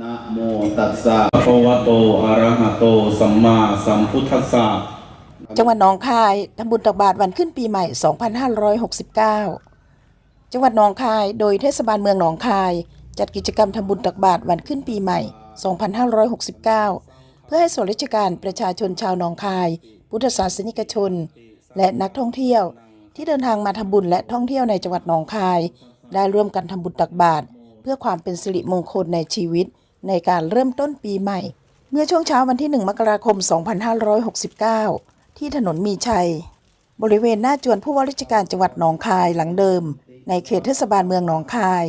นะโมตัสสะภะคะวะโตอะระหะโต สัมมาสัมพุทธัสสะจังหวัดหนองคายทำบุญตักบาตรวันขึ้นปีใหม่ 2569 จังหวัดหนองคายโดยเทศบาลเมืองหนองคาย จัดกิจกรรมทำบุญตักบาตรวันขึ้นปีใหม่ 2569 เพื่อให้ส่วนราชการประชาชนชาวหนองคาย พุทธศาสนิกชน และนักท่องเที่ยว ที่เดินทางมาทำบุญและท่องเที่ยวในจังหวัดหนองคาย ได้ร่วมกันทำบุญตักบาตรเพื่อความเป็นสิริมงคลในชีวิต ในการเริ่มต้นปีใหม่ เมื่อช่วงเช้าวันที่ 1 มกราคม 2569 ที่ถนนมีชัย บริเวณหน้าจวนผู้ว่าราชการจังหวัดหนองคายหลังเดิม ในเขตเทศบาลเมืองหนองคาย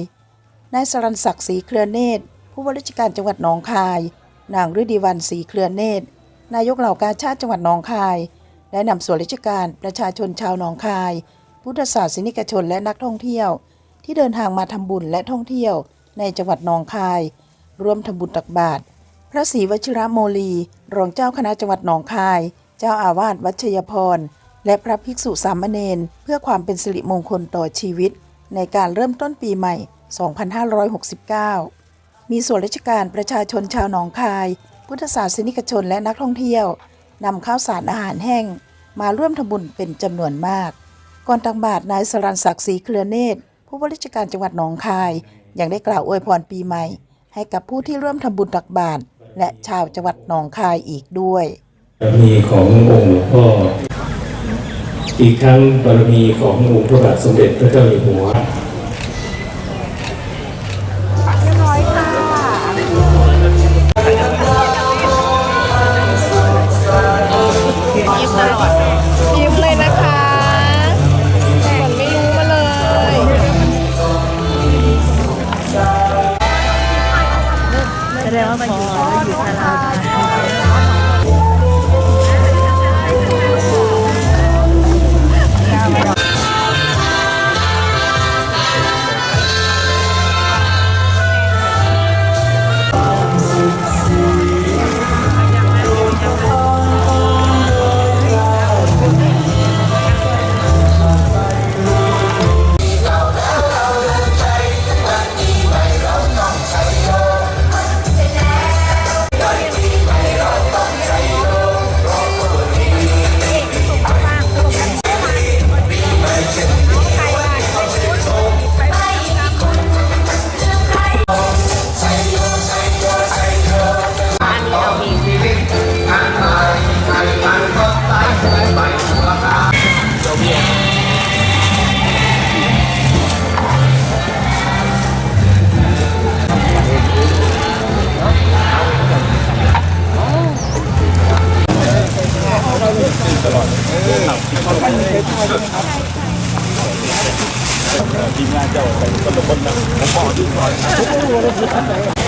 นายสรันศักดิ์ศรีเครือเนตร ผู้ว่าราชการจังหวัดหนองคาย นางฤดีวันศรีเครือเนตร นายกเหล่ากาชาติจังหวัดหนองคายได้นำส่วนราชการประชาชนชาวหนองคาย พุทธศาสนิกชนและนักท่องเที่ยว ที่เดินทางมาทำบุญและท่องเที่ยวในจังหวัดหนองคาย ร่วมทำบุญตักบาตรพระศรีวชิระโมลี รองเจ้าคณะจังหวัดหนองคาย เจ้าอาวาสวัชยพร และพระภิกษุสามเณรเพื่อความเป็นสิริมงคลต่อชีวิต ในการเริ่มต้นปีใหม่ 2569 มีส่วนราชการประชาชนชาวหนองคาย พุทธศาสนิกชนและนักท่องเที่ยวนำข้าวสารอาหารแห้ง มาร่วมทำบุญเป็นจำนวนมาก ก่อนตักบาตรนายสรันศักดิ์ศรีเครือเนตรผู้ว่าราชการจังหวัดหนองคายยังได้กล่าวอวยพรปีใหม่ ให้กับผู้ที่ร่วมทำบุญตักบาตรและชาวจังหวัดหนองคายอีกด้วย บารมีขององค์หลวงพ่อ อีกทั้งบารมีขององค์พระบาทสมเด็จพระเจ้าอยู่หัว แส เ